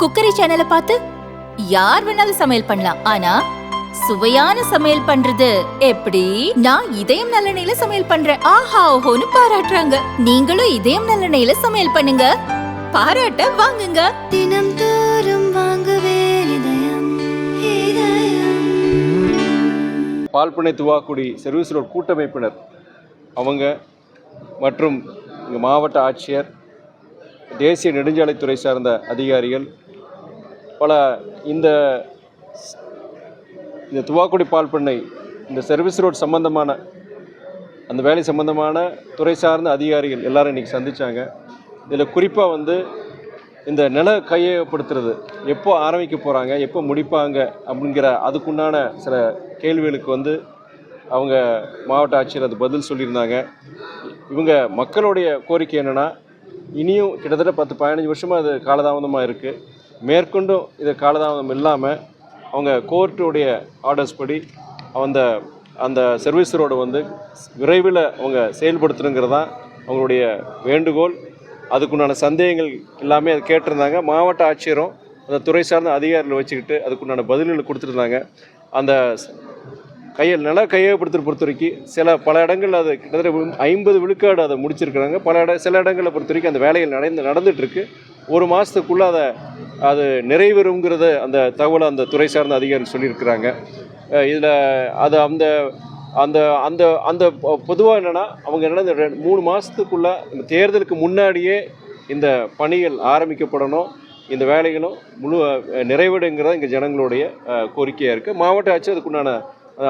Cookery சேனலை பார்த்து யார் வேணாலும் சமையல் பண்ணலாம். ஆனா சுவையான சமையல் பண்றது எப்படி? நான் இதயம் நல்லெண்ணெயில சமையல் பண்றேன். ஆஹா ஓஹோன்னு பாராட்டுறாங்க. நீங்களும் இதயம் நல்லெண்ணெயில சமையல் பண்ணுங்க. பாராட்ட வாங்குங்க. தினம் தோறும் வாங்குவே இதயம் இதயம். பால்பனை துவாக்குடி சர்வீஸ் ரோட் கூட்டமைப்பினர். அவங்க மற்றும் இங்கே மாவட்ட ஆட்சியர் தேசிய நெடுஞ்சாலைத்துறை சார்ந்த அதிகாரிகள் பல இந்த இந்த துவாக்குடி பால் பண்ணை இந்த சர்வீஸ் ரோட் சம்பந்தமான அந்த வேலை சம்பந்தமான துறை சார்ந்த அதிகாரிகள் எல்லாரும் இன்றைக்கி சந்தித்தாங்க இதில் குறிப்பாக வந்து இந்த நில கையகப்படுத்துறது எப்போ ஆரம்பிக்க போகிறாங்க எப்போ முடிப்பாங்க அப்படிங்கிற அதுக்குண்டான சில கேள்விகளுக்கு வந்து அவங்க மாவட்ட ஆட்சியர் அது பதில் சொல்லியிருந்தாங்க. இவங்க மக்களுடைய கோரிக்கை என்னென்னா இனியும் கிட்டத்தட்ட பத்து பதினஞ்சு வருஷமாக அது காலதாமதமாக இருக்குது மேற்கொண்டும் இது காலதாமதம் இல்லாமல் அவங்க கோர்ட்டுடைய ஆர்டர்ஸ் படி அந்த அந்த சர்வீஸரோடு வந்து விரைவில் அவங்க செயல்படுத்தணுங்கிறது தான் அவங்களுடைய வேண்டுகோள். அதுக்குண்டான சந்தேகங்கள் எல்லாமே அது கேட்டிருந்தாங்க. மாவட்ட ஆட்சியரும் அந்த துறை சார்ந்த அதிகாரிகள் வச்சுக்கிட்டு அதுக்குண்டான பதில்களை கொடுத்துருந்தாங்க. அந்த ஸ்- கையில் நில கையகப்படுத்துகிற பொறுத்த வரைக்கும் சில பல இடங்கள் அது கிட்டத்தட்ட ஐம்பது விழுக்காடு அதை முடிச்சிருக்கிறாங்க. பல இட சில இடங்களை பொறுத்த வரைக்கும் அந்த வேலைகள் நடந்து நடந்துகிட்ருக்கு ஒரு மாதத்துக்குள்ளே அதை அது நிறைவேறுங்கிறத அந்த தகவலை அந்த துறை சார்ந்த அதிகாரி சொல்லியிருக்கிறாங்க. இதில் அது அந்த அந்த அந்த அந்த பொதுவாக என்னென்னா அவங்க என்னன்னா இந்த மூணு மாதத்துக்குள்ளே இந்த தேர்தலுக்கு முன்னாடியே இந்த பணிகள் ஆரம்பிக்கப்படணும். இந்த வேலைகளும் முழு அஹ், இங்கே ஜனங்களுடைய கோரிக்கையாக இருக்குது மாவட்ட ஆட்சி அதுக்குண்டான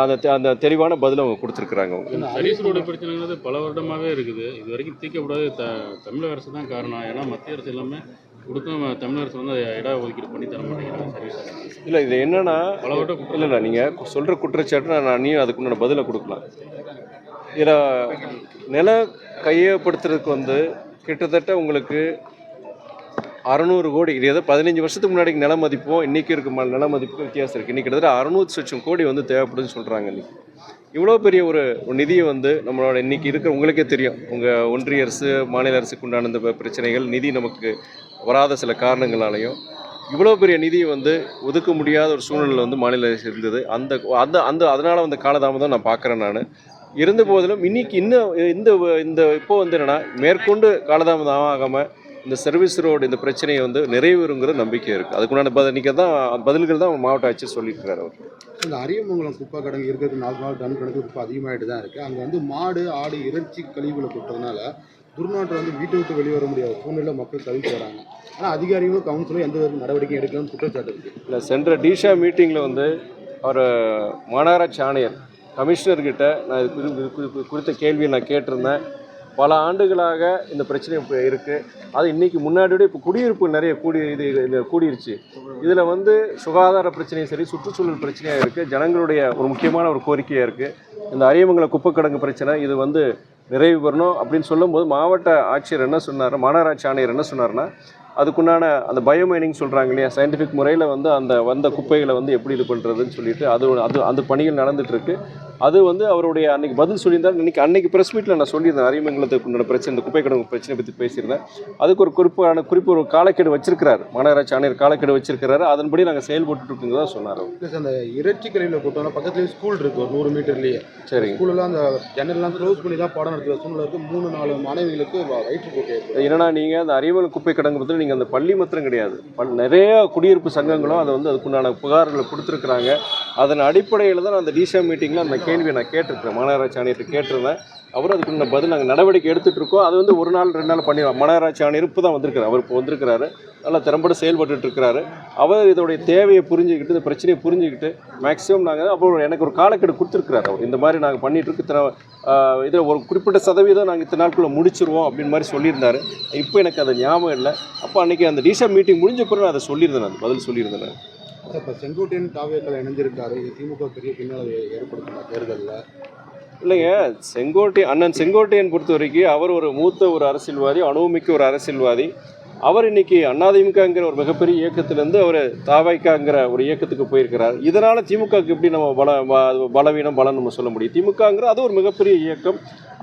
அந்த அந்த தெளிவான பதில் அவங்க கொடுத்துருக்குறாங்க அவங்க. சர்வீஸ் பிரச்சனைங்கிறது பல வருடமாகவே இருக்குது. இது வரைக்கும் தீர்க்கப்படாத த தமிழக அரசு தான் காரணம். ஏன்னா மத்திய அரசு எல்லாமே கொடுத்தும் தமிழக அரசு வந்து இட ஒதுக்கீடு பண்ணி தர மாட்டேங்கிறாங்க. சர்வீஸ் இல்லை இது என்னென்னா பல வருடம் இல்லை இல்லை நீங்கள் சொல்கிற குற்றச்சாட்டு நான் நீயும் அதுக்குண்டான பதிலை கொடுக்கலாம். இதில் நில கையகப்படுத்துறதுக்கு வந்து கிட்டத்தட்ட உங்களுக்கு அறநூறு கோடி இது ஏதோ பதினஞ்சு வருஷத்துக்கு முன்னாடி நில மதிப்பும் இன்றைக்கி இருக்க நில மதிப்புக்கும் வித்தியாசம் இருக்குது இன்றைக்கி கிட்டத்தட்ட அறுநூறு லட்சம் கோடி வந்து தேவைப்படுதுன்னு சொல்கிறாங்க இன்றைக்கி இவ்வளோ பெரிய ஒரு நிதியை வந்து நம்மளோட இன்றைக்கி இருக்கிற உங்களுக்கே தெரியும். உங்கள் ஒன்றிய அரசு மாநில அரசுக்கு உண்டான இந்த பிரச்சனைகள் நிதி நமக்கு வராத சில காரணங்களாலையும் இவ்வளோ பெரிய நிதியை வந்து ஒதுக்க முடியாத ஒரு சூழ்நிலை வந்து மாநில அரசு இருந்தது. அந்த அந்த அந்த அதனால் வந்த காலதாமதம் நான் பார்க்குறேன் நான். இருந்த போதிலும் இன்னைக்கு இன்னும் இந்த இந்த இப்போ வந்து என்னென்னா மேற்கொண்டு காலதாமதம் ஆகாமல் இந்த சர்வீஸ் ரோடு இந்த பிரச்சனையை வந்து நிறைவேறுங்கிற நம்பிக்கை இருக்குது அதுக்குண்டான பதில் இன்றைக்கி தான் பதில்கள் தான் மாவட்ட ஆட்சியர் சொல்லியிருக்கிறார் அவர். இந்த அரியமங்கலம் குப்பை கடங்கு இருக்கிறது நாலு நாள் டன் கணக்கு குப்பை அதிகமாகிட்டு தான் இருக்குது அங்கே வந்து மாடு ஆடு இறைச்சி கழிவுகளை கொட்டுறதுனால துர்நாற்றம் வந்து வீட்டை விட்டு வெளியே வர முடியாத சூழ்நிலை மக்கள் தவிர்த்து வராங்க. ஆனால் அதிகாரிகளும் கவுன்சிலும் எந்த ஒரு நடவடிக்கையும் எடுக்கலன்னு குற்றச்சாட்டு இருக்குது இல்லை சென்ற டிஷா மீட்டிங்கில் வந்து அவர் மாநகராட்சி ஆணையர் கமிஷனர்கிட்ட நான் இது குறி- குறி- குறித்த கேள்வியை நான் கேட்டிருந்தேன். பல ஆண்டுகளாக இந்த பிரச்சனை இப்போ இருக்குது அது இன்றைக்கி முன்னாடி விட இப்போ குடியிருப்பு நிறைய கூடி இது கூடிருச்சு. இதில் வந்து சுகாதார பிரச்சனையும் சரி சுற்றுச்சூழல் பிரச்சனையாக இருக்குது ஜனங்களுடைய ஒரு முக்கியமான ஒரு கோரிக்கையாக இருக்குது இந்த அரியமங்கல குப்பைக்கிடங்கு பிரச்சனை இது வந்து நிறைவு பெறணும் அப்படின்னு சொல்லும்போது மாவட்ட ஆட்சியர் என்ன சொன்னார்? மாநகராட்சி ஆணையர் என்ன சொன்னார்னா அதுக்குண்டான அந்த பயோமைனிங் சொல்கிறாங்க இல்லையா சயின்டிஃபிக் முறையில் வந்து அந்த வந்த குப்பைகளை வந்து எப்படி இது பண்ணுறதுன்னு சொல்லிட்டு அது அது அந்த பணிகள் நடந்துகிட்ருக்கு அது வந்து அவருடைய அன்னைக்கு பதில் சொல்லியிருந்தார். இன்னைக்கு அன்னைக்கு ப்ரெஸ் மீட்டில் நான் சொல்லியிருந்தேன் அரியமங்கலத்துக்கு உண்டான பிரச்சனை இந்த குப்பை கிடங்கு பிரச்சனை பற்றி பேசியிருந்தேன். அதுக்கு ஒரு குறிப்பான குறிப்பு ஒரு காலக்கெடு வச்சிருக்கிறார். மாநகராட்சி ஆணையர் காலக்கெடு வச்சிருக்கிறாரு. அதன்படி நாங்கள் செயல்பட்டு இருக்குங்கிறதா சொன்னார் ப்ளஸ் அந்த இறைச்சி கழிவுகளை கொட்டோம்னா பக்கத்துலேயே ஸ்கூல் இருக்குது ஒரு நூறு மீட்டர்லேயே சரிங்க. ஸ்கூலெல்லாம் அந்த ஜன்னல்லாம் க்ளோஸ் பண்ணி தான் பாடம் நடத்துகிற சூழ்நிலை இருக்குது மூணு நாலு மாணவிகளுக்கு வயிற்று ஏற்படும் என்னன்னா நீங்கள் அந்த அறிவல் குப்பை கிடங்கு பற்றி நீங்கள் அந்த பள்ளி மாத்திரம் கிடையாது. நிறைய குடியிருப்பு சங்கங்களும் அதை வந்து அதுக்குண்டான புகார்களை கொடுத்துருக்குறாங்க. அதன் அடிப்படையில் தான் அந்த டிசா மீட்டிங்கில் அந்த கேள்வியை நான் கேட்டிருக்கேன் மாநகராட்சி ஆணையர்கிட்ட கேட்டிருந்தேன். அவரும் அதுக்குள்ள பதில் நாங்கள் நடவடிக்கை எடுத்துகிட்டு இருக்கோம். அது வந்து ஒரு நாள் ரெண்டு நாள் பண்ணிடுவோம். மாநகராட்சி ஆணையர் இப்போ தான் வந்திருக்காரு அவர் இப்போ வந்திருக்கிறாரு. நல்லா திறம்பட செயல்பட்டுட்டு இருக்கிறாரு. அவர் இதோடைய தேவையை புரிஞ்சுக்கிட்டு இந்த பிரச்சனையை புரிஞ்சுக்கிட்டு மேக்ஸிமம் நாங்கள் அப்புறம் எனக்கு ஒரு காலக்கெடு கொடுத்துருக்குறாரு அவர். இந்த மாதிரி நாங்கள் பண்ணிகிட்டு இருக்கு இத்தனை இதில் ஒரு குறிப்பிட்ட சதவீதம் நாங்கள் இத்தனை நாட்குள்ளே முடிச்சிருவோம் அப்படின்னு மாதிரி சொல்லியிருந்தாரு. இப்போ எனக்கு அது ஞாபகம் இல்லை. அப்போ அன்றைக்கி அந்த டிசா மீட்டிங் முடிஞ்ச பிறகு நான் அதை சொல்லியிருந்தேன். நான் பதில் சொல்லியிருந்தேன். நான் இப்போ செங்கோட்டையன் காவியத்தில் இணைஞ்சிருக்காரு. இது திமுக பெரிய பின்னலை ஏற்படுத்தின தேர்தலில். இல்லைங்க செங்கோட்டை அண்ணன் செங்கோட்டையன் பொறுத்த வரைக்கும் அவர் ஒரு மூத்த ஒரு அரசியல்வாதி அனுபவமிக்க ஒரு அரசியல்வாதி. அவர் இன்னைக்கு அண்ணாதிமுகங்கிற ஒரு மிகப்பெரிய இயக்கத்திலேருந்து அவர் தாவைக்காங்கிற ஒரு இயக்கத்துக்கு போயிருக்கிறார். இதனால் திமுகவுக்கு எப்படி நம்ம பல பலவீனம் பலம் நம்ம சொல்ல முடியும்? திமுகங்கிற அது ஒரு மிகப்பெரிய இயக்கம்.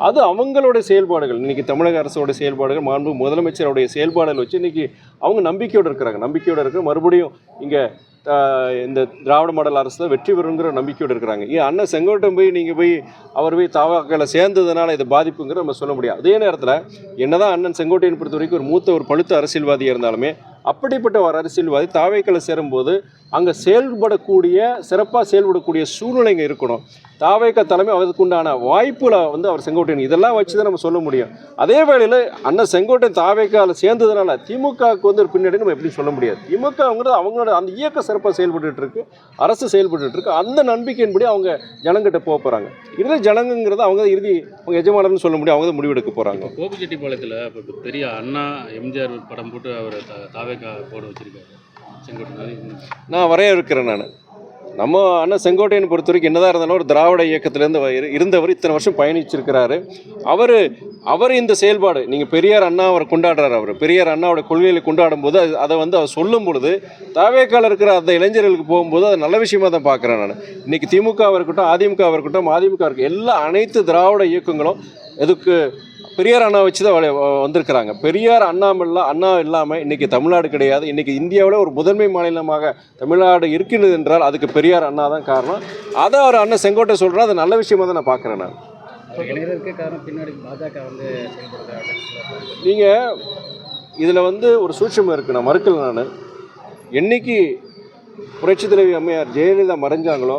அது அவங்களோட செயல்பாடுகள். இன்றைக்கி தமிழக அரசோட செயல்பாடுகள் மாண்பு முதலமைச்சருடைய செயல்பாடுகள் வச்சு இன்றைக்கி அவங்க நம்பிக்கையோடு இருக்கிறாங்க. நம்பிக்கையோடு இருக்க மறுபடியும் இங்கே இந்த திராவிட மாடல் அரசு தான் வெற்றி பெறுங்கிற நம்பிக்கையோடு இருக்கிறாங்க. ஏன் அண்ணன் செங்கோட்டம் போய் நீங்கள் போய் அவர் போய் தவாக்களை சேர்ந்ததுனால இது பாதிப்புங்கிற நம்ம சொல்ல முடியாது. அதே நேரத்தில் என்னதான் அண்ணன் செங்கோட்டையன் பொறுத்த வரைக்கும் ஒரு மூத்த ஒரு பழுத்த அரசியல்வாதியாக இருந்தாலுமே அப்படிப்பட்ட ஒரு அரசியல்வாதி தாவைக்களை சேரும்போது அங்கே செயல்படக்கூடிய சிறப்பாக செயல்படக்கூடிய சூழ்நிலைங்க இருக்கணும். தாவேக்க தலைமை அதுக்குண்டான வாய்ப்புல வந்து அவர் செங்கோட்டையன் இதெல்லாம் வச்சு தான் நம்ம சொல்ல முடியும். அதே வேளையில் அண்ணன் செங்கோட்டையன் தாவேக்காவில் சேர்ந்ததுனால திமுகவுக்கு வந்து ஒரு பின்னாடி நம்ம எப்படி சொல்ல முடியாது. திமுகங்கிறது அவங்களோட அந்த இயக்கம் சிறப்பாக செயல்பட்டுட்டு இருக்கு அரசு செயல்பட்டுட்டு இருக்கு அந்த நம்பிக்கையின்படி அவங்க ஜனங்கிட்ட போக போகிறாங்க இறுதி ஜனங்கிறது அவங்க இறுதி அவங்க எஜமானர்னு சொல்ல முடியும் அவங்க தான் முடிவெடுக்க போகிறாங்க கோபிச்செட்டிப்பாளையத்தில் இப்போ பெரிய அண்ணா எம்ஜிஆர் படம் போட்டு அவர் தாவேக்கா போட வச்சிருக்காரு. செங்கோட்டையன் நான் வரையறுக்கிறேன் நான். நம்ம அண்ணன் செங்கோட்டையன் பொறுத்த வரைக்கும் என்னதான் இருந்தாலும் ஒரு திராவிட இயக்கத்திலேருந்து இருந்தவர் இத்தனை வருஷம் பயணிச்சிருக்கிறாரு. அவர் அவர் இந்த செயல்பாடு நீங்கள் பெரியார் அண்ணா அவர் கொண்டாடுறாரு அவர். பெரியார் அண்ணாவோட கொள்கைகளை கொண்டாடும் போது அது அதை வந்து அவர் சொல்லும் பொழுது தாவேக்கால இருக்கிற அந்த இளைஞர்களுக்கு போகும்போது அது நல்ல விஷயமா தான் பார்க்குறேன் நான். இன்னைக்கு திமுக இருக்கட்டும் அதிமுக இருக்கட்டும் அதிமுக இருக்கட்டும் எல்லா அனைத்து திராவிட இயக்கங்களும் இதுக்கு பெரியார் அண்ணா வச்சு தான் வந்திருக்கிறாங்க. பெரியார் அண்ணாமல்ல அண்ணா இல்லாமல் இன்னைக்கு தமிழ்நாடு கிடையாது. இன்னைக்கு இந்தியாவில் ஒரு முதன்மை மாநிலமாக தமிழ்நாடு இருக்கின்றது என்றால் அதுக்கு பெரியார் அண்ணா தான் காரணம். அதை அவர் அண்ணன் செங்கோட்டை சொல்கிறா அது நல்ல விஷயமா தான் நான் பார்க்குறேன் நான். நீங்கள் இதில் வந்து ஒரு சூட்சம் இருக்குது நான் மறுக்கல நான். என்னைக்கு புரட்சி தலைவி அம்மையார் ஜெயலலிதா மறைஞ்சாங்களோ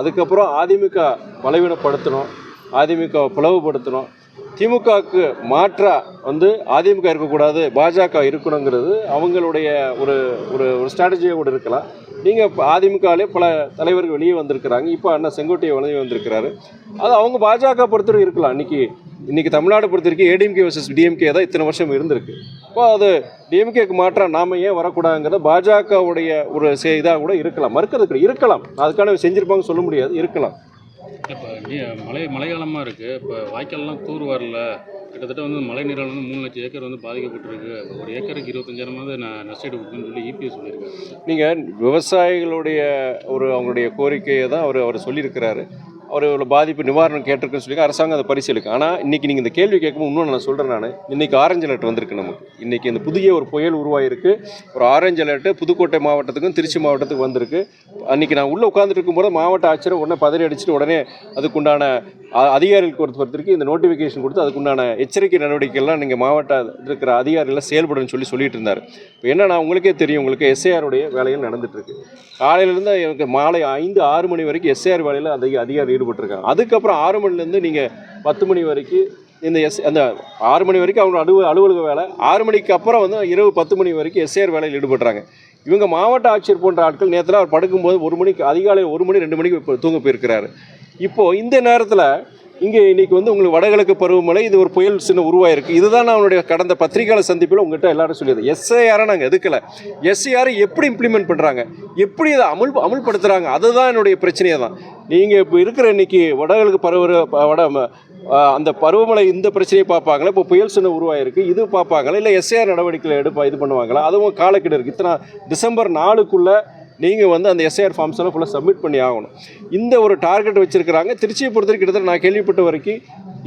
அதுக்கப்புறம் அதிமுக பலவீனப்படுத்தணும் அதிமுக பிளவுபடுத்தணும் திமுகவுக்கு மாற்றா வந்து அதிமுக இருக்கக்கூடாது பாஜக இருக்கணுங்கிறது அவங்களுடைய ஒரு ஒரு ஒரு ஸ்ட்ராட்டஜியாக கூட இருக்கலாம். நீங்கள் இப்போ அதிமுகவிலே பல தலைவர்கள் வெளியே வந்திருக்கிறாங்க. இப்போ அண்ணா செங்கோட்டையை வெளியே வந்திருக்கிறாரு. அது அவங்க பாஜக பொறுத்தவரை இருக்கலாம். இன்றைக்கி இன்றைக்கி தமிழ்நாடு பொறுத்த வரைக்கும் ஏடிஎம்கே வர்சஸ் டிஎம்கே தான் இத்தனை வருஷம் இருந்திருக்கு. இப்போ அது டிஎம்கேக்கு மாற்றம் நாம ஏன் வரக்கூடாதுங்கிறத பாஜகவுடைய ஒரு இதாக கூட இருக்கலாம். மறுக்கிறதுக்கு இருக்கலாம். அதுக்கான செஞ்சுருப்பாங்கன்னு சொல்ல முடியாது இருக்கலாம். இப்போ மழை மழைக்காலமாக இருக்குது இப்போ வாய்க்கால்லாம் தூர் வரல. கிட்டத்தட்ட வந்து மழை நீரால் வந்து மூணு லட்சம் ஏக்கர் வந்து பாதிக்கப்பட்டிருக்கு. ஒரு ஏக்கருக்கு இருபத்தஞ்சாயிரமாவது நான் நஷ்டீடு கொடுக்குன்னு சொல்லி இபிஎஸ் சொல்லியிருக்காரு. நீங்கள் விவசாயிகளுடைய ஒரு அவங்களுடைய கோரிக்கையை தான் அவர் அவர் சொல்லியிருக்கிறாரு. அவரோட பாதிப்பு நிவாரணம் கேட்டிருக்குன்னு சொல்லி அரசாங்கம் அதை பரிசீலிக்கும். ஆனால் இன்றைக்கி நீங்கள் இந்த கேள்வி கேட்கும்போது இன்னும் நான் சொல்கிறேன் நான். இன்றைக்கி ஆரஞ்சு அலர்ட் வந்திருக்கு நமக்கு. இன்றைக்கி இந்த புதிய ஒரு புயல் உருவாயிருக்கு. ஒரு ஆரஞ்சு அலர்ட்டு புதுக்கோட்டை மாவட்டத்துக்கும் திருச்சி மாவட்டத்துக்கும் வந்திருக்கு. அன்னைக்கு நான் உள்ளே உட்காந்துட்டு இருக்கும்போது மாவட்ட ஆட்சியர் உடனே பதறி அடிச்சுட்டு உடனே அதுக்குண்டான அ- அதிகாரிகளுக்கு பொறுத்த இந்த நோட்டிஃபிகேஷன் கொடுத்து அதுக்குண்டான எச்சரிக்கை நடவடிக்கைகள்லாம் நீங்கள் மாவட்ட இருக்கிற அதிகாரிகள் செயல்படுன்னு சொல்லி சொல்லிட்டு இருந்தார். இப்போ என்னன்னா உங்களுக்கே தெரியும் உங்களுக்கு எஸ்ஏஆருடைய வேலைகள் நடந்துட்டுருக்கு. காலையிலேருந்து எனக்கு மாலை ஐந்து ஆறு மணி வரைக்கும் எஸ்ஏஆர் வேலையில் அதிக அதிகாரி ஈடுபட்டிருக்காங்க. அதுக்கப்புறம் ஆறு மணிலேருந்து நீங்கள் பத்து மணி வரைக்கும் இந்த எஸ் அந்த ஆறு மணி வரைக்கும் அவங்க அலுவ அலுவலக வேலை ஆறு மணிக்கு அப்புறம் வந்து இரவு பத்து மணி வரைக்கும் எஸ்ஏஆர் வேலையில் ஈடுபடுறாங்க இவங்க மாவட்ட ஆட்சியர் போன்ற ஆட்கள் நேரத்தில் அவர் படுக்கும்போது ஒரு மணிக்கு அதிகாலையில் ஒரு மணி ரெண்டு மணிக்கு தூங்க போயிருக்கிறாரு. இப்போது இந்த நேரத்தில் இங்கே இன்றைக்கி வந்து உங்களுக்கு வடகிழக்கு பருவமழை இது ஒரு புயல் சின்ன உருவாயிருக்கு. இதுதான் நான் அவனுடைய கடந்த பத்திரிகையாளர் சந்திப்பில் உங்கள்கிட்ட எல்லாரும் சொல்லியது. எஸ்ஐஆரை நாங்கள் எதுக்கலை? எஸ்ஐஆரை எப்படி இம்ப்ளிமெண்ட் பண்ணுறாங்க எப்படி இதை அமுல் அமுல்படுத்துகிறாங்க அதுதான் என்னுடைய பிரச்சனையே தான். நீங்கள் இப்போ இருக்கிற இன்னைக்கு வடகிழக்கு பருவ வட ம- அந்த பருவமழை இந்த பிரச்சனையை பார்ப்பாங்களா? இப்போ புயல் சின்ன உருவாயிருக்கு. இது பார்ப்பாங்களா? இல்லை எஸ்ஐஆர் நடவடிக்கையில் எடுப்பா இது பண்ணுவாங்களா? அதுவும் காலக்கெடு இருக்குது இத்தனை டிசம்பர் நாலுக்குள்ளே நீங்கள் வந்து அந்த எஸ்ஐஆர் ஃபார்ம்ஸ் எல்லாம் ஃபுல்லாக சப்மிட் பண்ணி ஆகணும். இந்த ஒரு டார்கெட் வச்சுருக்கிறாங்க. திருச்சியை பொறுத்தவரைக்கும் கிட்டத்தட்ட நான் கேள்விப்பட்ட வரைக்கும்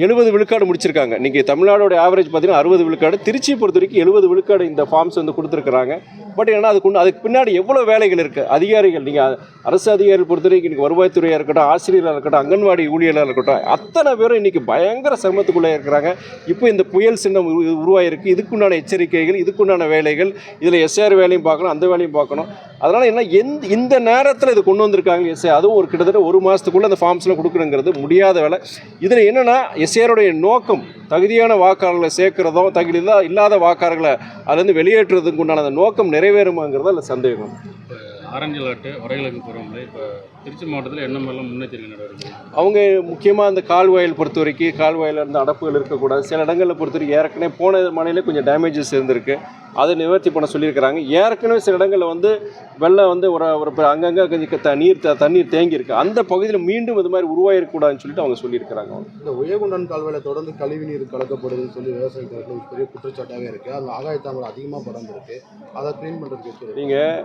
எழுபது விழுக்காடு முடிச்சிருக்காங்க. இன்றைக்கி தமிழ்நாடோட ஆவரேஜ் பார்த்தீங்கன்னா அறுபது விழுக்காடு. திருச்சியை பொறுத்த வரைக்கும் எழுபது விழுக்காடு இந்த ஃபார்ம்ஸ் வந்து கொடுத்துருக்குறாங்க. பட் ஏன்னா அதுக்கு அதுக்கு பின்னாடி எவ்வளோ வேலைகள் இருக்குது அதிகாரிகள் நீங்கள் அரசு அதிகாரிகள் பொறுத்த வரைக்கும் இன்றைக்கி வருவாய்த்துறையாக இருக்கட்டும் ஆசிரியராக இருக்கட்டும் அங்கன்வாடி ஊழியராக இருக்கட்டும் அத்தனை பேரும் இன்றைக்கி பயங்கர சிரமத்துக்குள்ளே இருக்கிறாங்க. இப்போ இந்த புயல் சின்னம் உரு- உருவாயிருக்கு. இதுக்குண்டான எச்சரிக்கைகள் இதுக்குண்டான வேலைகள் இதில் எஸ்ஆர் வேலையும் பார்க்கணும் அந்த வேலையும் பார்க்கணும். அதனால் என்ன எந்த இந்த நேரத்தில் இது கொண்டு வந்திருக்காங்க எஸ்ஏ அதுவும் ஒரு கிட்டத்தட்ட ஒரு மாதத்துக்குள்ளே அந்த ஃபார்ம்ஸ்லாம் கொடுக்கணுங்கிறது முடியாத வேலை. இதில் என்னென்னா எஸ்ஏருடைய நோக்கம் தகுதியான வாக்காளர்களை சேர்க்கிறதோ தகுதி இல்லாத வாக்காளர்களை அதுலேருந்து வெளியேற்றுறதுக்கு உண்டான அந்த நோக்கம் நிறைவேறுமாங்கிறது அதில் சந்தேகம்? ஆரஞ்சு அலர்ட்டு வடகிழக்கு பருவமழை இப்போ திருச்சி மாவட்டத்தில் என்ன மாதிரிலாம் முன்னெச்சரிக்கை நடவடிக்கை அவங்க முக்கியமாக அந்த கால்வாயில் பொறுத்த வரைக்கும் கால்வாயில் இருந்த அடப்புகள் இருக்கக்கூடாது. சில இடங்களில் பொறுத்த வரைக்கும் ஏற்கனவே போன மழையில கொஞ்சம் டேமேஜஸ் இருந்திருக்கு அதை நிவர்த்தி பண்ண சொல்லியிருக்கிறாங்க. ஏற்கனவே சில இடங்களில் வந்து வெள்ளம் வந்து ஒரு ஒரு அங்கங்கே கொஞ்சம் க- தண்ணீர் த- தண்ணீர் தேங்கி இருக்கு அந்த பகுதியில் மீண்டும் இது மாதிரி உருவாயிருக்கூடாதுன்னு சொல்லிட்டு அவங்க சொல்லியிருக்கிறாங்க. இந்த உயகுண்டன் கால்வாயில தொடர்ந்து கழிவுநீர் கலக்கப்படுதுன்னு சொல்லி விவசாய தரப்புல ஒரு பெரிய குற்றச்சாட்டாகவே இருக்கு. அதில் ஆகாய தாமரை அதிகமாக பறந்துருக்கு அதை க்ளீன் பண்ணுறதுக்கு நீங்கள்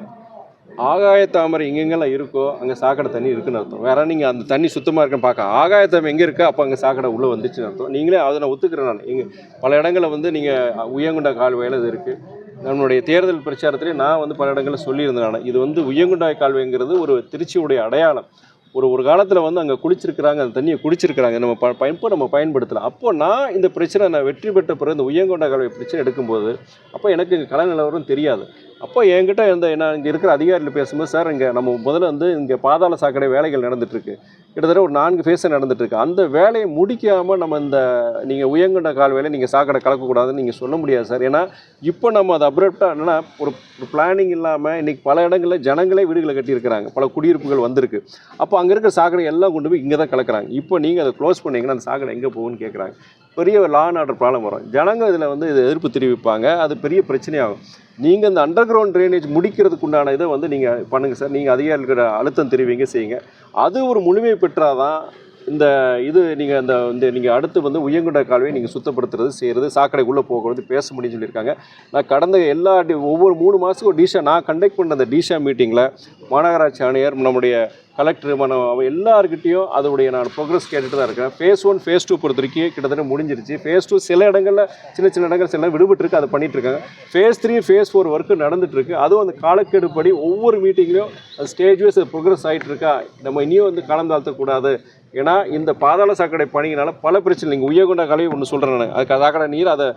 ஆகாய தாமரை எங்கெங்கெல்லாம் இருக்கோ அங்கே சாக்கடை தண்ணி இருக்குன்னு அர்த்தம். வேற நீங்கள் அந்த தண்ணி சுத்தமாக இருக்குன்னு பார்க்க ஆகாய தாமரை எங்கே இருக்கோ? அப்போ அங்கே சாக்கடை உள்ளே வந்துச்சுன்னு அர்த்தம். நீங்களே அதை நான் ஒத்துக்கிறேன் நான். எங்கள் பல இடங்களில் வந்து நீங்கள் உயங்குண்ட கால்வாயில் இது இருக்குது நம்மளுடைய தேர்தல் பிரச்சாரத்திலே நான் வந்து பல இடங்களில் சொல்லியிருந்தேன் நான். இது வந்து உயங்குண்டாய் கால்வாய்ங்கிறது ஒரு திருச்சியுடைய அடையாளம். ஒரு ஒரு காலத்தில் வந்து அங்கே குளிச்சிருக்கிறாங்க அந்த தண்ணியை குடிச்சிருக்கிறாங்க. நம்ம ப பயன்போ நம்ம பயன்படுத்தலாம் அப்போ நான் இந்த பிரச்சனை நான் வெற்றி பெற்ற பிறகு இந்த உயங்கொண்ட கால்வாய் பிரச்சனை எடுக்கும்போது அப்போ எனக்கு இங்கே கல நிலவரம் தெரியாது. அப்போ என்கிட்ட இந்த என்ன இங்கே இருக்கிற அதிகாரிகள் பேசும்போது சார் இங்கே நம்ம முதல்ல வந்து இங்கே பாதாள சாக்கடை வேலைகள் நடந்துட்டுருக்கு. கிட்டத்தட்ட ஒரு நான்கு ஃபேஸை நடந்துட்டுருக்கு. அந்த வேலையை முடிக்காமல் நம்ம இந்த நீங்கள் உயங்குன கால் வேலை நீங்கள் சாக்கடை கலக்கக்கூடாதுன்னு நீங்கள் சொல்ல முடியாது சார். ஏன்னா இப்போ நம்ம அதை அப்ரப்டாக என்னென்னா ஒரு பிளானிங் இல்லாமல் இன்றைக்கி பல இடங்களில் ஜனங்களே வீடுகளை கட்டியிருக்கிறாங்க. பல குடியிருப்புகள் வந்திருக்கு. அப்போ அங்கே இருக்கிற சாக்கடை எல்லாம் கொண்டு போய் இங்கே தான் கலக்கிறாங்க. இப்போ நீங்கள் அதை க்ளோஸ் பண்ணிங்கன்னா அந்த சாக்கடை எங்கே போகும்னு கேட்குறாங்க பெரிய லா அண்ட் ஆர்டர் ப்ராப்ளம் வரும். ஜனங்க இதில் வந்து இது எதிர்ப்பு தெரிவிப்பாங்க. அது பெரிய பிரச்சனையாகும். நீங்கள் இந்த அண்டர் கிரவுண்ட் ட்ரைனேஜ் முடிக்கிறதுக்கு உண்டான இதை வந்து நீங்கள் பண்ணுங்கள் சார். நீங்கள் அதிகாரிகளோட அழுத்தம் தெரிவிங்க செய்யுங்க. அது ஒரு முழுமை பெற்றாதான் இந்த இது நீங்கள் அந்த இந்த நீங்கள் அடுத்து வந்து உயங்குண்ட கால்வையை நீங்கள் சுத்தப்படுத்துறது செய்கிறது சாக்கடைக்குள்ளே போகிறது பேச முடியும்னு சொல்லியிருக்காங்க. நான் கடந்த எல்லா ஒவ்வொரு மூணு மாதத்துக்கும் டிஷா நான் கண்டக்ட் பண்ண அந்த டிஷா மீட்டிங்கில் மாநகராட்சி ஆணையர் நம்முடைய கலெக்டர் மன எல்லாருக்கிட்டேயும் அதோடைய நான் ப்ரோக்ரஸ் கேட்டுட்டு தான் இருக்கேன். ஃபேஸ் ஒன் ஃபேஸ் டூ பொறுத்த வரைக்கும் கிட்டத்தட்ட முடிஞ்சிருச்சு. ஃபேஸ் டூ சில இடங்களில் சின்ன சின்ன இடங்கள் சில விடுபட்டுருக்கு அதை பண்ணிகிட்ருக்காங்க phase three phase four work நடந்துகிட்ருக்கு அதுவும் அந்த காலக்கெடுப்படி ஒவ்வொரு மீட்டிங்லையும் அது ஸ்டேஜ் வைஸ் ப்ரோக்ரஸ் ஆகிட்டு இருக்கா? நம்ம இனியும் வந்து காலம் தாழ்த்தக்கூடாது. ஏன்னா இந்த பாதாள சாக்கடை பணியினால் பல பிரச்சனை நீங்கள் உயர்கொண்ட கலையை ஒன்று சொல்கிறேன் நான். அதுக்கு சாக்கடை நீர் அதை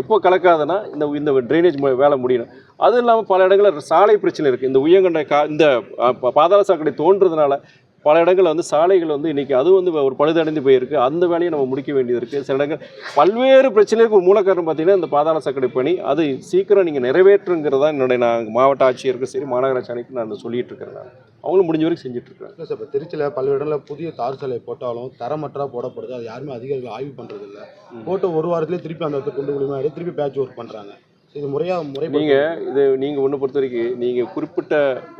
எப்போ கலக்காதுன்னா இந்த இந்த ட்ரைனேஜ் வேலை முடியணும். அதுவும் இல்லாமல் பல இடங்களில் சாலை பிரச்சனை இருக்குது இந்த உயங்கண்ட கா இந்த பாதாள சாக்கடை தோன்றதுனால பல இடங்களில் வந்து சாலைகள் வந்து இன்றைக்கி அதுவும் வந்து ஒரு பழுதடைந்து போயிருக்கு. அந்த வேலையை நம்ம முடிக்க வேண்டியது இருக்குது சில இடங்கள் பல்வேறு பிரச்சனைகளுக்கு மூலக்காரணம் பார்த்திங்கன்னா பார்த்தீங்கன்னா இந்த பாதாள சாக்கடை பணி. அது சீக்கிரம் நீங்கள் நிறைவேற்றுங்கிறது தான் என்னுடைய நான் மாவட்ட ஆட்சியருக்கும் சரி மாநகராட்சி அணைக்கும் நான் சொல்லிகிட்டு இருக்கிறேன் நான். அவங்களும் முடிஞ்ச வரைக்கும் செஞ்சுட்டு இருக்காங்க இல்லை சார் இப்போ திருச்சியில் பல இடங்களில் புதிய தார் சாலை போட்டாலும் தரமற்றா போடப்படுது. அது யாருமே அதிகாரிகள் ஆய்வு பண்ணுறது இல்லை போட்ட ஒரு வாரத்திலே திருப்பி அந்த இடத்துல கொண்டு முடியுமா திருப்பி பேட்ச் ஒர்க் பண்ணுறாங்க இது முறையாக முறை நீங்கள் இது நீங்கள் ஒன்று பொறுத்த வரைக்கும் நீங்கள் குறிப்பிட்ட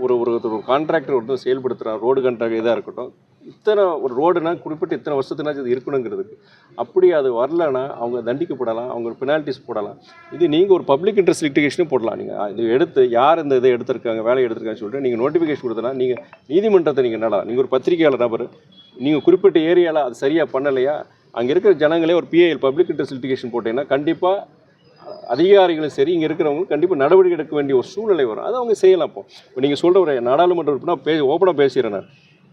ஒரு ஒரு கான்ட்ராக்டர் ஒருத்தர் செயல்படுத்துகிறார் ரோடு கான்ட்ராக்ட் இதாக இருக்கட்டும். இத்தனை ஒரு ரோடுனா குறிப்பிட்ட இத்தனை வருஷத்துனாச்சும் அது இருக்கணுங்கிறதுக்கு. அப்படி அது வரலன்னா அவங்க தண்டிக்கப்படலாம் அவங்க பெனால்ட்டிஸ் போடலாம். இது நீங்கள் ஒரு பப்ளிக் இன்ட்ரெஸ்ட் லிட்டிகேஷனும் போடலாம். நீங்கள் இது எடுத்து யார் இந்த இதை எடுத்திருக்காங்க வேலையை எடுத்திருக்காங்கன்னு சொல்லிட்டு நீங்கள் நோட்டிஃபிகேஷன் கொடுத்தனா நீங்கள் நீதிமன்றத்தை நீங்கள் நடலாம் நீங்கள் ஒரு பத்திரிகையாளர் நபர் நீங்கள் குறிப்பிட்ட ஏரியாவில் அது சரியாக பண்ணலையா அங்கே இருக்கிற ஜனங்களே ஒரு பிஏஎல் பப்ளிக் இன்ட்ரெஸ்ட் லிட்டிகேஷன் போட்டீங்கன்னா கண்டிப்பாக அதிகாரிகளும் சரி இங்கே இருக்கிறவங்களும் கண்டிப்பாக நடவடிக்கை எடுக்க வேண்டிய ஒரு சூழ்நிலை வரும். அதை அவங்க செய்யலாம் இப்போ நீங்கள் சொல்கிற ஒரு நாடாளுமன்ற உறுப்பினர் பே ஓப்பனாக பேசுகிறேன் நான்.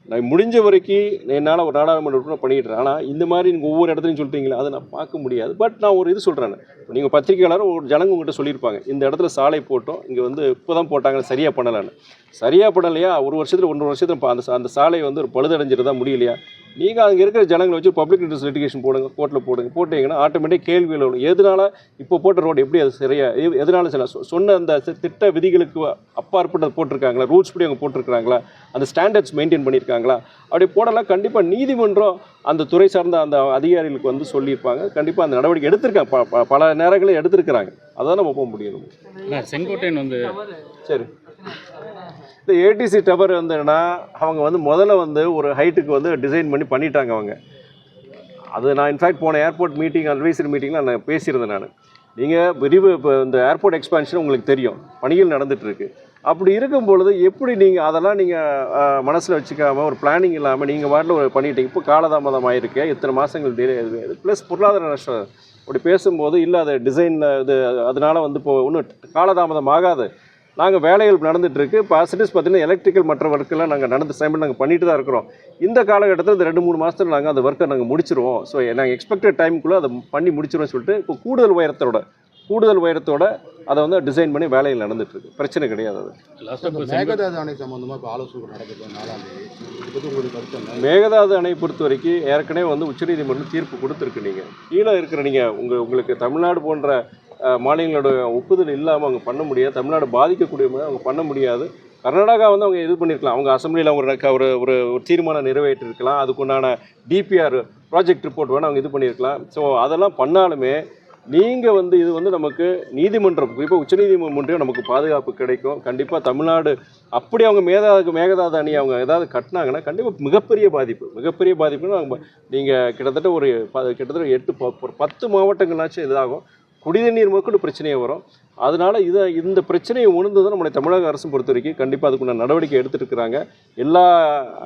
நான் முடிஞ்ச வரைக்கும் என்னால் ஒரு நாடாளுமன்ற உறுப்பினர் பண்ணிக்கிட்டேன் ஆனால் இந்த மாதிரி நீங்கள் ஒவ்வொரு இடத்துலையும் சொல்கிறீங்களா அதை நான் பார்க்க முடியாது. பட் நான் ஒரு இது சொல்கிறேன் நீங்கள் பத்திரிகையாளர் ஒரு ஜனங்க உங்கள்கிட்ட சொல்லியிருப்பாங்க. இந்த இடத்துல சாலை போட்டோம் இங்கே வந்து இப்போ தான் போட்டாங்க சரியாக பண்ணலான்னு. சரியாக பண்ணலையா ஒரு வருஷத்தில் ஒன்றரை வருஷத்தில் அந்த அந்த சாலை வந்து ஒரு பழுதடைஞ்சிட்டு தான் முடியலையா? நீங்கள் அங்கே இருக்கிற ஜனங்களை வச்சு பப்ளிக் இன்ட்ரெஸ்ட் லிட்டிகேஷன் போடுங்க கோர்ட்டில் போடுங்க. போட்டீங்கன்னா ஆட்டோமேட்டிக் கேள்விகள் வரும். எதனால இப்போ போட்ட ரோடு எப்படி அது சரியா எதனால சில சொன்ன அந்த திட்ட விதிகளுக்கு அப்பாற்பட்டது போட்டிருக்காங்களா? ரூல்ஸ் படி அவங்க போட்டிருக்காங்களா அந்த ஸ்டாண்டர்ட்ஸ் மெயின்டைன் பண்ணியிருக்காங்களா? அப்படி போடலாம். கண்டிப்பாக நீதிமன்றம் அந்த துறை சார்ந்த அந்த அதிகாரிகளுக்கு வந்து சொல்லியிருப்பாங்க. கண்டிப்பாக அந்த நடவடிக்கை எடுத்திருக்காங்க. பல நேரங்களில் எடுத்திருக்கிறாங்க. அதான் நம்ம போக முடியும். செங்கோட்டையன் வந்து சரி. இந்த ஏடிசி டவர் வந்துன்னா அவங்க வந்து முதல்ல வந்து ஒரு ஹைட்டுக்கு வந்து டிசைன் பண்ணி பண்ணிட்டாங்க அவங்க. அது நான் இன்ஃபேக்ட் போன ஏர்போர்ட் மீட்டிங் அட்வைசரி மீட்டிங்கில் நான் பேசியிருந்தேன் நான். நீங்கள் விரிவு இப்போ இந்த ஏர்போர்ட் எக்ஸ்பான்ஷன் உங்களுக்கு தெரியும். பணிகள் நடந்துகிட்ருக்கு அப்படி இருக்கும் பொழுது எப்படி நீங்கள் அதெல்லாம் நீங்கள் மனசில் வச்சுக்காமல் ஒரு பிளானிங் இல்லாமல் நீங்கள் வாட்டில் ஒரு பண்ணிட்டீங்க. இப்போ காலதாமதம் ஆயிருக்கு இத்தனை மாதங்கள் டிலே ப்ளஸ் பொருளாதார நஷ்டம். அப்படி பேசும்போது இல்லை அது டிசைனில் இது அதனால் வந்து இப்போ ஒன்றும் காலதாமதம் ஆகாது. நாங்கள் வேலைகள் நடந்துட்டு இருக்கு இப்போ அசிட்டிஸ் பார்த்தீங்கன்னா எலக்ட்ரிக்கல் மற்ற ஒர்க்கெல்லாம் நாங்கள் நடந்து சைன் நாங்கள் பண்ணிட்டு தான் இருக்கிறோம். இந்த காலகட்டத்தில் இந்த ரெண்டு மூணு மாதத்தில் நாங்கள் அந்த ஒர்க்கை நாங்கள் முடிச்சிருவோம். ஸோ நாங்கள் எக்ஸ்பெக்டட் டைமுக்குள்ளே அதை பண்ணி முடிச்சிருவோம் சொல்லிட்டு இப்போ கூடுதல் உயரத்தோட கூடுதல் உயரத்தோட அதை வந்து டிசைன் பண்ணி வேலைகள் நடந்துட்டு இருக்கு பிரச்சனை கிடையாது அது. மேகதாது அணை சம்பந்தமாக இப்போ ஆலோசனை நடக்குது. மேகதாது அணை பொறுத்த வரைக்கும் ஏற்கனவே வந்து உச்சநீதிமன்றம் தீர்ப்பு கொடுத்துருக்கு நீங்கள் கீழே இருக்கிற நீங்கள் உங்கள் உங்களுக்கு தமிழ்நாடு போன்ற மாநிலங்களோட ஒப்புதல் இல்லாமல் அவங்க பண்ண முடியாது. தமிழ்நாடு பாதிக்கக்கூடிய மாதிரி அவங்க பண்ண முடியாது. கர்நாடகா வந்து அவங்க இது பண்ணியிருக்கலாம் அவங்க அசம்பிளியில் ஒரு க- ஒரு ஒரு ஒரு தீர்மானம் நிறைவேற்றிருக்கலாம். அதுக்குண்டான டிபிஆர் ப்ராஜெக்ட் ரிப்போர்ட் வேணால் அவங்க இது பண்ணியிருக்கலாம் ஸோ அதெல்லாம் பண்ணாலுமே நீங்கள் வந்து இது வந்து நமக்கு நீதிமன்றம் குறிப்பாக உச்சநீதிமன்றம் நமக்கு பாதுகாப்பு கிடைக்கும். கண்டிப்பாக தமிழ்நாடு அப்படி அவங்க மேதாது மேகதாது அணி அவங்க ஏதாவது கட்டினாங்கன்னா கண்டிப்பாக மிகப்பெரிய பாதிப்பு. மிகப்பெரிய பாதிப்புன்னு அவங்க நீங்கள் கிட்டத்தட்ட ஒரு ப- கிட்டத்தட்ட எட்டு ப- ஒரு பத்து மாவட்டங்களாச்சும் இதாகும். குடிநீர் முதற்கொண்டு பிரச்சனையே வரும். அதனால் இதை இந்த பிரச்சனையை உணர்ந்து தான் நம்முடைய தமிழக அரசு பொறுத்த வரைக்கும் கண்டிப்பாக அதுக்குள்ள நடவடிக்கை எடுத்துருக்கிறாங்க. எல்லா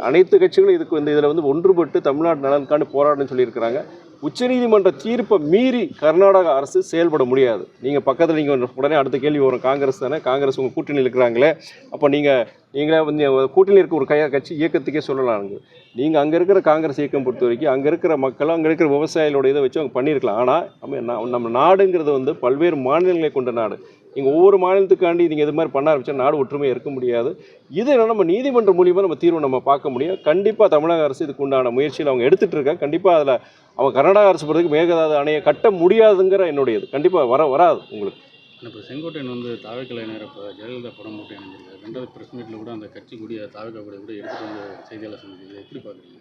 அனைத்து கட்சிகளும் இதுக்கு இந்த இதில் வந்து ஒன்றுபட்டு தமிழ்நாடு நலனுக்காண்டு போராடணும்னு சொல்லியிருக்கிறாங்க. உச்சநீதிமன்ற தீர்ப்பை மீறி கர்நாடக அரசு செயல்பட முடியாது. நீங்கள் பக்கத்தில் நீங்கள் உடனே அடுத்த கேள்வி வரும். காங்கிரஸ் தானே? காங்கிரஸ் உங்கள் கூட்டணியில் இருக்கிறாங்களே. அப்போ நீங்கள் நீங்களே வந்து கூட்டணியில் இருக்க ஒரு கைய கட்சி இயக்கத்துக்கே சொல்லலாம் நீங்கள் அங்கே இருக்கிற காங்கிரஸ் இயக்கம் பொறுத்த வரைக்கும் அங்கே இருக்கிற மக்களும் அங்கே இருக்கிற விவசாயிகளோட இதை வச்சு அவங்க பண்ணியிருக்கலாம். ஆனால் நம்ம நம்ம நாடுங்கிறது வந்து பல்வேறு மாநிலங்களை கொண்ட நாடு. நீங்கள் ஒவ்வொரு மாநிலத்துக்காண்டி நீங்கள் இது மாதிரி பண்ண ஆரம்பிச்சா நாடு ஒற்றுமையாக இருக்க முடியாது. இது நம்ம நீதிமன்றம் மூலியமாக நம்ம தீர்வு நம்ம பார்க்க முடியும். கண்டிப்பாக தமிழக அரசு இதுக்கு உண்டான முயற்சியில் அவங்க எடுத்துகிட்டு இருக்காங்க கண்டிப்பாக அதில் அவங்க கர்நாடக அரசு பொறுத்தவரைக்கும் மேகதாது அணையை கட்ட முடியாதுங்கிற என்னுடையது. கண்டிப்பாக வர வராது உங்களுக்கு. ஆனால் இப்போ செங்கோட்டையன் வந்து தாவைக்கலைஞர் இப்போ ஜெயலலிதா படம் போட்டு இணைஞ்சிருக்காரு. ரெண்டாவது ப்ரெஸ் மீட்டில் கூட அந்த கட்சி கூடிய தாவைக்கா கூட கூட எடுத்துகிட்டு வந்து செய்தியாளர் சந்திச்சு எப்படி பார்க்குறீங்க?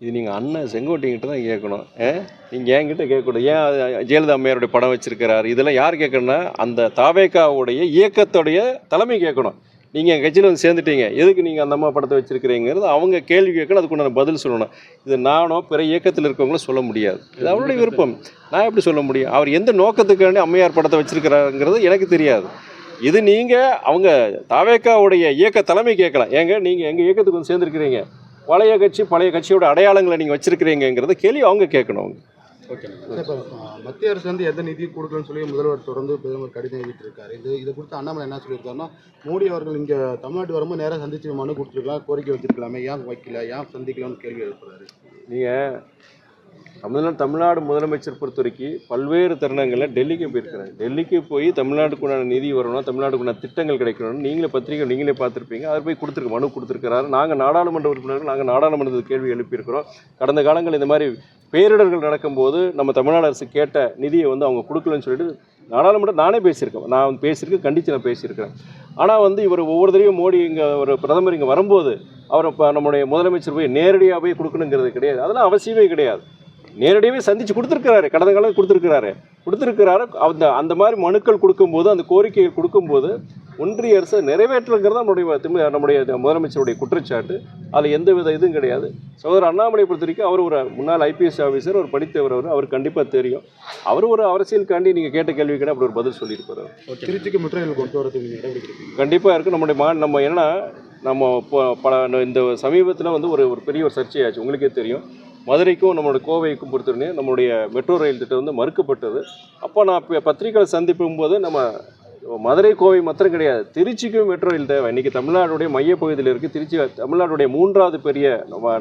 இது நீங்கள் அண்ணன் செங்கோட்டையங்கிட்ட தான் கேட்கணும். ஏ? நீங்கள் என்கிட்ட கேட்கக்கூடாது. ஏன் ஜெயலலிதா அம்மையாருடைய படம் வச்சிருக்கிறாரு? இதெல்லாம் யார் கேட்கணும்னா அந்த தாவேக்காவுடைய இயக்கத்துடைய தலைமை கேட்கணும். நீங்கள் என் கட்சியில் வந்து சேர்ந்துட்டீங்க. எதுக்கு நீங்கள் அந்த அம்மா படத்தை வச்சுருக்கிறீங்கிறது அவங்க கேள்வி கேட்கணும் அதுக்குண்டான பதில் சொல்லணும். இது நானோ பிற இயக்கத்தில் இருக்கவங்களும் சொல்ல முடியாது. இது அவருடைய விருப்பம். நான் எப்படி சொல்ல முடியும்? அவர் எந்த நோக்கத்துக்காண்டி அம்மையார் படத்தை வச்சிருக்கிறாருங்கிறது எனக்கு தெரியாது. இது நீங்கள் அவங்க தாவேக்காவுடைய இயக்க தலைமை கேட்கலாம். ஏங்க நீங்கள் எங்கள் இயக்கத்துக்கு வந்து சேர்ந்துருக்கிறீங்க? பழைய கட்சி பழைய கட்சியோட அடையாளங்களை நீங்கள் வச்சுருக்கிறீங்கிறத கேள்வி அவங்க கேட்கணும் அவங்க. ஓகே இப்போ மத்திய அரசு வந்து எந்த நிதி கொடுக்கணும்னு சொல்லி முதல்வர் தொடர்ந்து பிரதமர் கடிதம் எழுதிட்டு இருக்காரு இது இதை குறித்து அண்ணாமலை என்ன சொல்லியிருக்காருன்னா மோடி அவர்கள் இங்கே தமிழ்நாட்டு வரும்போது நேராக சந்திச்சு மனு கொடுத்துருக்கலாம் கோரிக்கை வச்சிருக்கலாமே. ஏன் வைக்கல? ஏன் சந்திக்கலாம்னு கேள்வி எழுப்புறாரு? நீங்கள் தமிழ்நாடு தமிழ்நாடு முதலமைச்சர் பொறுத்த வரைக்கும் பல்வேறு தருணங்களில் டெல்லிக்கு போயிருக்கிறாங்க டெல்லிக்கு போய் தமிழ்நாட்டுக்குண்டான நிதி வரணும் தமிழ்நாட்டுக்குண்டான திட்டங்கள் கிடைக்கணும் நீங்களே பத்திரிகை நீங்களே பார்த்துருப்பீங்க. அதை போய் கொடுத்துருக்க மனு கொடுத்துருக்கிறாரு. நாங்கள் நாடாளுமன்ற உறுப்பினர்கள் நாங்கள் நாடாளுமன்றத்தில் கேள்வி எழுப்பியிருக்கிறோம். கடந்த காலங்கள் இந்த மாதிரி பேரிடர்கள் நடக்கும்போது நம்ம தமிழ்நாடு அரசு கேட்ட நிதியை வந்து அவங்க கொடுக்கலன்னு சொல்லிட்டு நாடாளுமன்றம் நானே பேசியிருக்கேன். நான் வந்து பேசியிருக்கேன் கண்டித்து நான் பேசியிருக்கிறேன். ஆனால் வந்து இவர் ஒவ்வொரு தடவையும் மோடி இங்கே ஒரு பிரதமர் இங்கே வரும்போது அவர் இப்போ நம்முடைய முதலமைச்சர் போய் நேரடியாக போய் கொடுக்கணுங்கிறது கிடையாது. அதெல்லாம் அவசியமே கிடையாது. நேரடியாகவே சந்தித்து கொடுத்துருக்கிறாரு. கடந்த காலம் கொடுத்துருக்கிறாரு. கொடுத்துருக்கிறாரு. அந்த அந்த மாதிரி மனுக்கள் கொடுக்கும்போது அந்த கோரிக்கைகள் கொடுக்கும்போது ஒன்றிய அரசு நிறைவேற்றுங்கிறது நம்முடைய திமு- நம்முடைய முதலமைச்சருடைய குற்றச்சாட்டு. அதில் எந்த வித இதுவும் கிடையாது. சகோதரர் அண்ணாமலை பொறுத்த வரைக்கும் அவர் ஒரு முன்னாள் ஐபிஎஸ் ஆஃபீஸர் ஒரு படித்தவர் அவர். அவர் கண்டிப்பாக தெரியும். அவர் ஒரு அரசியலுக்காண்டி நீங்கள் கேட்ட கேள்விக்கு அப்படி ஒரு பதில் சொல்லியிருப்பார். திருச்சிக்கு முற்றுகைகள் கொண்டு எடுப்பீங்க கண்டிப்பாக இருக்குது நம்முடைய மா நம்ம என்னன்னா நம்ம இப்போ பல இந்த சமீபத்தில் வந்து ஒரு ஒரு பெரிய ஒரு சர்ச்சையாச்சு. உங்களுக்கே தெரியும். மதுரைக்கும் நம்மளோட கோவைக்கும் பொறுத்தவரையும் நம்மளுடைய மெட்ரோ ரயில் திட்டம் வந்து மறுக்கப்பட்டது. அப்போ நான் பத்திரிகைகளை சந்திப்பும் போது நம்ம மதுரை கோவை மாத்திரம் கிடையாது. திருச்சிக்கும் மெட்ரோ ரயில் தேவை. இன்றைக்கி தமிழ்நாடுடைய மையப்பகுதியில் இருக்குது திருச்சி தமிழ்நாடுடைய மூன்றாவது பெரிய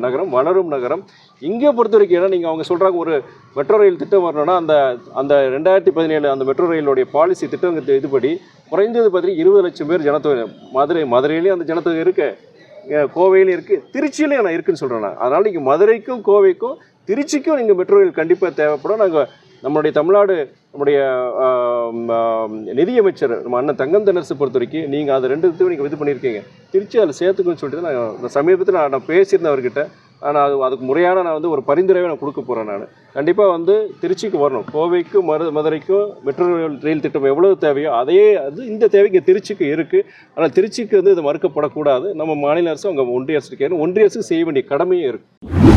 நகரம் வளரும் நகரம். இங்கே பொறுத்த வரைக்கும் ஏன்னா நீங்கள் அவங்க சொல்கிறாங்க ஒரு மெட்ரோ ரயில் திட்டம் வரணும்னா அந்த அந்த ரெண்டாயிரத்தி பதினேழு அந்த மெட்ரோ ரயிலுடைய பாலிசி திட்டம் இதுபடி குறைந்தது பார்த்தீங்கன்னா இருபது லட்சம் பேர் ஜனத்தொகை மதுரை மதுரையிலேயும் அந்த ஜனத்தொகை இருக்கு. கோவையிலையும் இருக்குது திருச்சியிலையும் நான் இருக்குன்னு சொல்கிறேன் நான் அதனால் நீங்கள் மதுரைக்கும் கோவைக்கும் திருச்சிக்கும் நீங்கள் மெட்ரோ ரயில் கண்டிப்பாக தேவைப்படும். நாங்கள் நம்மளுடைய தமிழ்நாடு நம்முடைய நிதியமைச்சர் நம்ம அண்ணன் தங்கம் தென்னரசு பொறுத்த வரைக்கும் நீங்கள் அதை ரெண்டு இதுவும் நீங்கள் இது பண்ணியிருக்கீங்க. திருச்சி அதில் சேர்த்துக்கணும்னு சொல்லிட்டு நான் சமீபத்தில் நான் நான் பேசியிருந்தேன் அவர்கிட்ட. ஆனால் அது அதுக்கு முறையான நான் வந்து ஒரு பரிந்துரைவை நான் கொடுக்க போகிறேன் நான். கண்டிப்பாக வந்து திருச்சிக்கு வரணும். கோவைக்கும் மரு மதுரைக்கும் மெட்ரோ ரயில் ரயில் திட்டம் எவ்வளவு தேவையோ அதே அது இந்த தேவைக்கு திருச்சிக்கு இருக்குது ஆனால் திருச்சிக்கு வந்து இது மறுக்கப்படக்கூடாது. நம்ம மாநில அரசு அவங்க ஒன்றிய அரசு ஒன்றிய அரசு செய்ய வேண்டிய கடமையும் இருக்குது